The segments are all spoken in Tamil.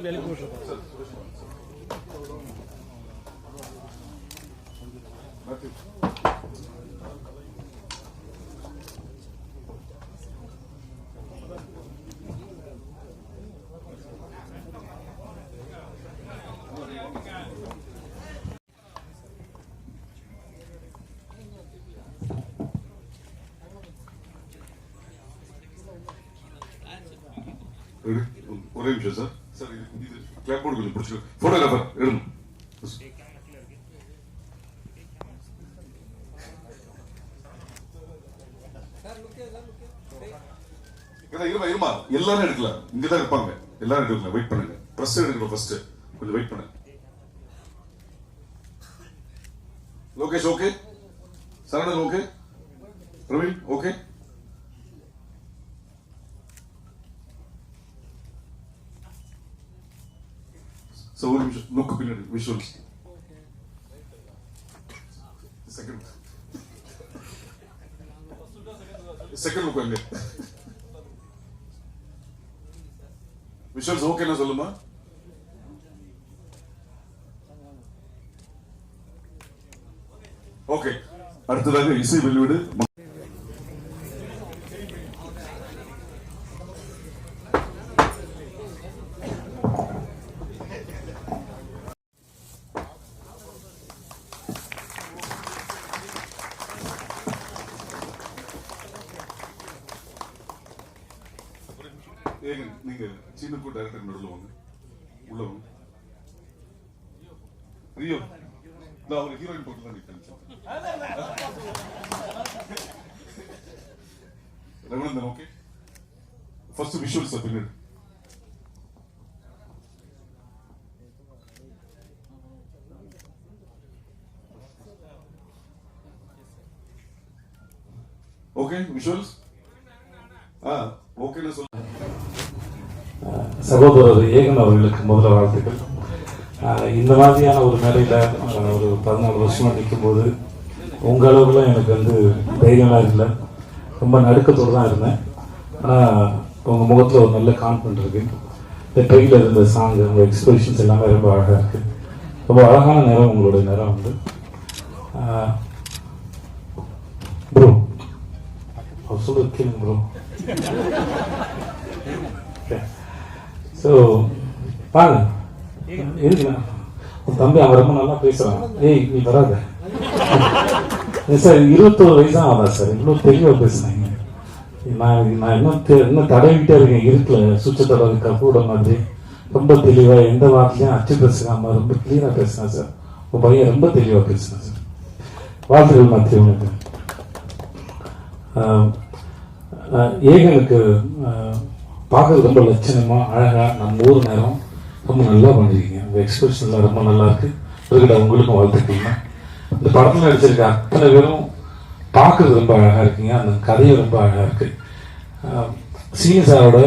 bir belik boşu. Bakın. Öyle, oraya gideceğiz ha. Sir இது கிளாப் போர்டு கொஞ்சம் ஃபோட்டோகிராஃபர் எடுங்க. இருமா, இருமா எல்லாரும் எடுக்கலாம். இங்க தான் இருப்பாங்க. எல்லாரும் எடுக்கலாம். வெயிட் பண்ணுங்க. ப்ரெஸ் எடுக்கணும் ஃபர்ஸ்ட் கொஞ்சம் வெயிட் பண்ணுங்க. Lokesh okay Saranan okay Praveen okay sir ஒரு நிமிஷம் லுக்கு பின்னாடி விஷுவல்ஸ் செகண்ட் செகண்ட் லுக் அங்க விஷுவல்ஸ் ஓகேனா சொல்லுமா ஓகே அடுத்ததாக இசை வெளியீடு நீங்க சீனக்கு டைரக்டர் நடுவில் வாங்க உள்ள வாங்க ரியோ இந்த அவர் ஹீரோயின் போட்டு தான் நிற்கிறேன் ரகுநந்தன் ஓகே ஃபர்ஸ்ட் விஷுவல்ஸ் பின்னாடி ஓகே விஷுவல்ஸ் ஆ ஓகேன்னு சொல்ல சகோதரர் ஏகன் அவர்களுக்கு முதல்ல வாழ்த்துக்கள். இந்த மாதிரியான ஒரு மேடையில் ஒரு பதினாலு வருஷமாக நிற்கும்போது உங்கள் அளவுக்குலாம் எனக்கு வந்து தைரியம்லாம் இல்லை. ரொம்ப நடுக்கத்தோடு தான் இருந்தேன். ஆனால் உங்கள் முகத்தில் ஒரு நல்ல கான்ஃபிடன்ட் இருக்கு. இந்த ட்ரெயிலர் இருந்த சாங் உங்கள் எக்ஸ்பிரஷன்ஸ் எல்லாமே ரொம்ப அழகாக இருக்குது ரொம்ப அழகான நேரம் உங்களுடைய நேரம் வந்து. ப்ரோ அவர் சொல்றது கேளுங்க ப்ரோ ஸோ பாருங்க. இருக்குண்ணா உன் தம்பி அவன் ரொம்ப நல்லா பேசுகிறான் ஏய் நீ வராத. சார் இருபத்தோரு வயசு தான் ஆதா சார்? இவ்வளோ தெளிவாக பேசுனாங்க. நான் நான் இன்னும் இன்னும் தடவிக்கிட்டே இருக்கேன் இருட்டில். சுவிட்ச தடவை கப்பூட மாதிரி. ரொம்ப தெளிவாக எந்த வார்த்தையும் அச்சு பேசுகாம ரொம்ப கிளீனாக பேசினான் சார். உன் பையன் ரொம்ப தெளிவாக பேசினான் சார். வாழ்த்துக்கள் மாற்றி உனக்கு ஏகனுக்கு பார்க்கறது ரொம்ப லட்சணமா அழகா நம்ம ஊர் நேரம் ரொம்ப நல்லா பண்ணிருக்கீங்க. உங்க எக்ஸ்பிரஷன்லாம் ரொம்ப நல்லா இருக்கு. இருக்கடா உங்களுக்கும் வாழ்த்துக்கீங்க இந்த படத்துல நடிச்சிருக்க அத்தனை பேரும் பார்க்கறது ரொம்ப அழகா இருக்கீங்க. அந்த கதையும் ரொம்ப அழகா இருக்கு. சீனி சாரோட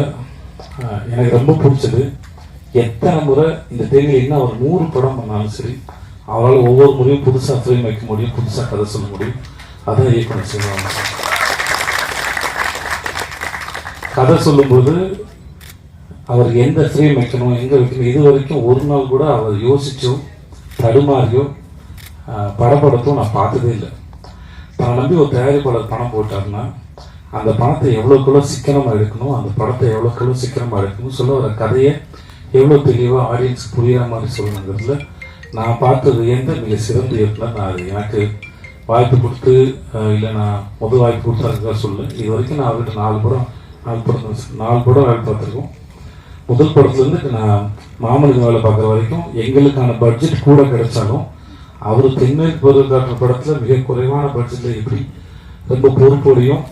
எனக்கு ரொம்ப பிடிச்சது எத்தனை முறை இந்த தேதியில் என்ன ஒரு நூறு படம் பண்ணாலும் சரி அவரால் ஒவ்வொரு முறையும் புதுசாக ஃப்ரேம் வைக்க முடியும் புதுசாக கதை சொல்ல முடியும். அதான் இயக்குனர் செய்வாங்க கதை சொல்லும்போது அவர் எந்த ஃப்ரேம் வைக்கணும் எங்கே வைக்கணும் இது வரைக்கும் ஒரு நாள் கூட அவர் யோசிச்சோ தடுமாறியோ படப்படத்தும் நான் பார்த்ததே இல்லை. தன்னை நம்பி ஒரு தயாரிப்பாளர் பணம் போட்டாருன்னா அந்த பணத்தை எவ்வளோக்குள்ள சிக்கனமாக எடுக்கணும் அந்த படத்தை எவ்வளோக்குள்ள சிக்கனமாக எடுக்கணும் சொல்ல வர கதையை எவ்வளோ தெளிவாக ஆடியன்ஸ் புரியாத மாதிரி சொல்லணுங்கிறதுல நான் பார்த்தது எந்த மிக சிறந்த இயக்குனர் நான் அது எனக்கு வாய்ப்பு கொடுத்து இல்லை நான் முதல் வாய்ப்பு கொடுத்தாருங்க சொல்ல இது வரைக்கும் நான் அவர்கிட்ட நாலு படம் நாலு படம் நாலு படம் வேலை பார்த்துருக்கோம். முதல் படத்துலேருந்து நான் மாமனுக்கு வேலை பார்க்குற வரைக்கும் எங்களுக்கான பட்ஜெட் கூட கிடைச்சாலும் அவர் தென்மேற்கு பொருளாதார படத்தில் மிக குறைவான பட்ஜெட்டில் எப்படி ரொம்ப பொறுப்போடையும்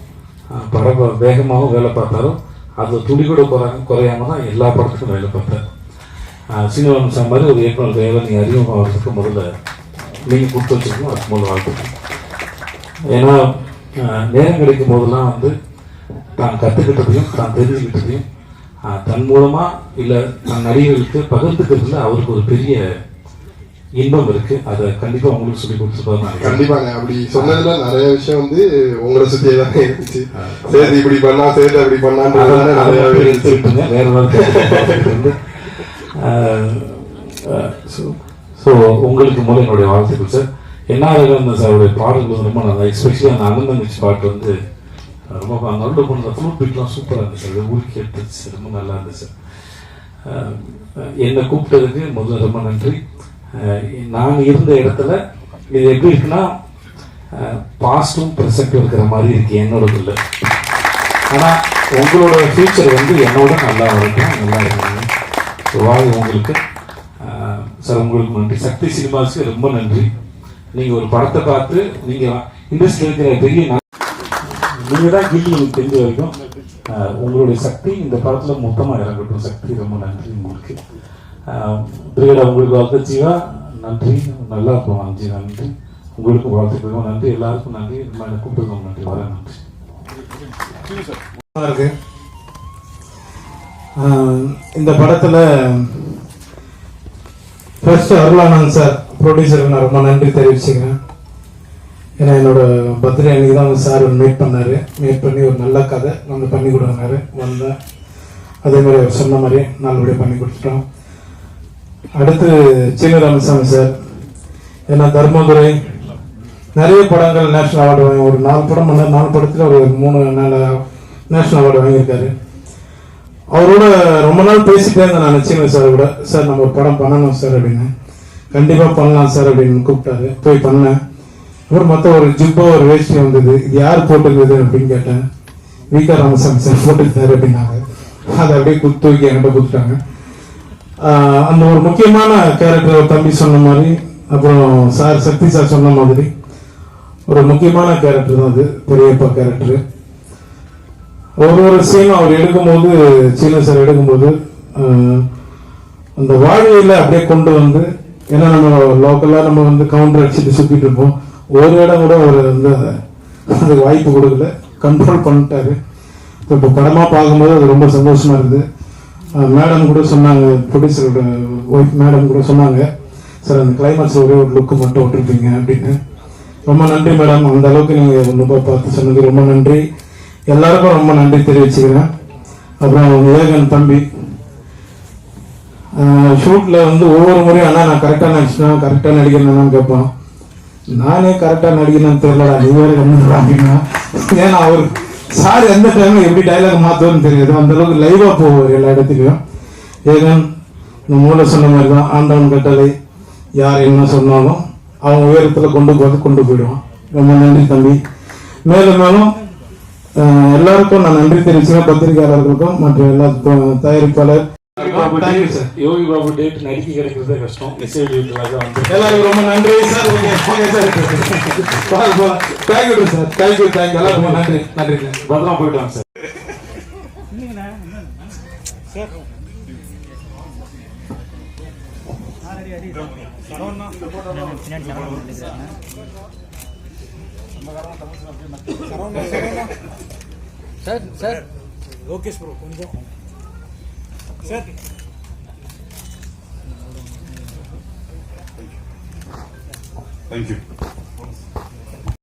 அஹ், படம் வேகமாகவும் வேலை பார்த்தாரோ அதில் துளி கூட குறையாம குறையாம தான் எல்லா படத்துக்கும் வேலை பார்த்தார். சீனிவாசன் சார் மாதிரி ஒரு இயக்குனர் தேவை நீ அறிமுகம் ஆகிறதுக்கு முதல்ல நீங்கள் கொடுத்து வச்சுருக்கோம் அதுக்கு முதல்ல வாழ்க்கை ஏன்னா நேரம் கிடைக்கும் போதெல்லாம் வந்து தான் கற்றுக்கிட்டதையும் தான் தெரிஞ்சுக்கிட்டதையும் தன் மூலமா இல்லை தன் நடிகர்களுக்கு பகிர்ந்துக்கிறதுல அவருக்கு ஒரு பெரிய இன்பம் இருக்கு. அதை கண்டிப்பா உங்களுக்கு சொல்லி நினைக்கிறேன். கண்டிப்பாங்க. அப்படி சொன்னதுல நிறைய விஷயம் வந்து உங்களை சுத்தியே தான் இருந்துச்சு. சரி இப்படி பண்ணா சரி அப்படி பண்ணான்னு நிறைய எடுத்துக்கிட்டுங்க. வேற வந்து, ஸோ உங்களுக்கு முதல்ல என்னுடைய வாழ்த்துக்கள் சார் என்ன அந்த சாருடைய பாடல்கள் வந்து ரொம்ப நல்லா. எஸ்பெஷலி அந்த அனந்தமிச்சு பாட்டு வந்து ரொம்ப அந்த நடுவில் கொண்டு ஃப்ளூட் பீட்லாம் சூப்பராக இருந்துச்சு சார் ஊருக்கு எடுத்துச்சு ரொம்ப நல்லா இருந்துச்சு என்னை கூப்பிட்டதுக்கு முதல்ல ரொம்ப நன்றி நாங்கள் நான் இருந்த இடத்துல இது எப்படி இருக்குன்னா பாஸ்டும் ப்ரெசண்ட்டும் இருக்கிற மாதிரி இருக்கு என்னோட இல்லை ஆனால் உங்களோட ஃபியூச்சர் வந்து என்னோட நல்லா இருக்கும் நல்லா இருக்கும் ஸோ வாழ்க உங்களுக்கு சார் உங்களுக்கு நன்றி சக்தி சினிமாஸுக்கு ரொம்ப நன்றி. நீங்கள் ஒரு படத்தை பார்த்து நீங்கள் இண்டஸ்ட்ரியில் இருக்கிற பெரிய ந- தான் கில்லி எனக்கு தெரிஞ்ச வரைக்கும் உங்களுடைய சக்தி இந்த படத்தில் மொத்தமாக இறங்கட்டும். சக்தி ரொம்ப நன்றி உங்களுக்கு. பிரியடா உங்களுக்கு வாழ்த்து ஜீவா. நன்றி. நல்லா இருக்கும் அஞ்சு நன்றி. உங்களுக்கும் வாழ்த்துக்களுக்கும் நன்றி. எல்லாருக்கும் நன்றி. இந்த மாதிரி கூப்பிட்டுருக்கோம் நன்றி. வர நன்றி. நல்லா இருக்கு. இந்த படத்தில் ஃபர்ஸ்ட் அருளானந்த் சார். ப்ரொடியூசருக்கு நான் ரொம்ப நன்றி தெரிவிச்சுக்கிறேன். ஏன்னா என்னோட பர்த்டே அன்னைக்கு தான் சார் மீட் பண்ணாரு. மீட் பண்ணி ஒரு நல்ல கதை நம்ம பண்ணி கொடுக்குறாரு வந்தேன் அதே மாதிரி அவர் சொன்ன மாதிரி நல்லபடியாக பண்ணி கொடுத்துட்டோம். அடுத்து சீன ராமசாமி சார். ஏன்னா தர்மதுரை நிறைய படங்கள் நேஷனல் அவார்டு வாங்கி ஒரு நாலு படம் பண்ணார் நாலு படத்தில் ஒரு மூணு நாலு நேஷனல் அவார்டு வாங்கியிருக்காரு. அவரோட ரொம்ப நாள் பேசிட்டே இருந்தேன் நான் சீன சார் கூட. சார் நம்ம ஒரு படம் பண்ணணும் சார் அப்படின்னு. கண்டிப்பாக பண்ணலாம் சார் அப்படின்னு கூப்பிட்டாரு. போய் பண்ணேன். அப்புறம் மொத்த ஒரு ஜிப்பா ஒரு வேஷ்டி வந்தது. இது யார் போட்டிருந்தது அப்படின்னு கேட்டேன். விகா ராமசாமி சார் போட்டிருந்தாரு அப்படின்னாங்க. அதை அப்படியே குத்து தூக்கி என்கிட்ட கொடுத்துட்டாங்க. அந்த ஒரு முக்கியமான கேரக்டர் தம்பி சொன்ன மாதிரி அப்புறம் சார் சக்தி சார் சொன்ன மாதிரி ஒரு முக்கியமான கேரக்டர் தான் அது பெரியப்பா கேரக்டரு ஒரு ஒரு சீனும் அவர் எடுக்கும்போது சீன சார் எடுக்கும்போது அந்த வாழ்வியில் அப்படியே கொண்டு வந்து ஏன்னா நம்ம லோக்கலாக நம்ம வந்து கவுண்டர் அடிச்சுட்டு சுற்றிட்டு இருப்போம். ஒரு இடம் கூட அவர் வந்து அதுக்கு வாய்ப்பு கொடுக்கல. கண்ட்ரோல் பண்ணிட்டாரு. இப்போ படமாக பார்க்கும்போது அது ரொம்ப சந்தோஷமா இருக்குது. மேடம் கூட சொன்னாங்க ப்ரொடியூசரோட ஒய்ஃப் மேடம் கூட சொன்னாங்க சார் அந்த கிளைமேக்ஸ் ஒரே ஒரு லுக்கு மட்டும் விட்டுருப்பீங்க அப்படின்னு. ரொம்ப நன்றி மேடம் அந்த அளவுக்கு நீங்கள் ரொம்ப பார்த்து சொன்னது ரொம்ப நன்றி. எல்லாருக்கும் ரொம்ப நன்றி தெரிவிச்சுக்கிறேன். அப்புறம் விவேகன் தம்பி. ஷூட்டில் வந்து ஒவ்வொரு முறையும் ஆனால் நான் கரெக்டாக நடிச்சிட்டேன் கரெக்டாக நடிக்கிறேன்னு கேட்பான். நானே கரெக்டா நடிக்கிறேன்னு தெரியலடா நீ வேற அப்படின்னா ஏன்னா அவர் சார் எந்த டைம்ல எப்படி டைலாக் மாத்துவோம்னு தெரியாது. அந்த அளவுக்கு லைவா போவார் எல்லா இடத்துக்கும். ஏகன் இந்த மூல சொன்ன மாதிரி தான் ஆண்டவன் கட்டளை. யார் என்ன சொன்னாலும் அவங்க உயரத்துல கொண்டு போது கொண்டு போயிடுவான். ரொம்ப நன்றி தம்பி. மேலும் மேலும் எல்லாருக்கும் நான் நன்றி தெரிவிச்சுக்கிறேன். பத்திரிகையாளர்களுக்கும் மற்ற எல்லா தயாரிப்பாளர். யோகி பாபு டேட் நடிக்க கிடைக்கிறதே கஷ்டம். எல்லாருக்கும் ரொம்ப நன்றி sir. Thank you sir thank you thank you எல்லாருக்கும் நன்றி நன்றி பத்திரமா போயிட்டு வாங்க சார் சார் லோகேஷ் ப்ரோ கொஞ்சம். Sir sir thank you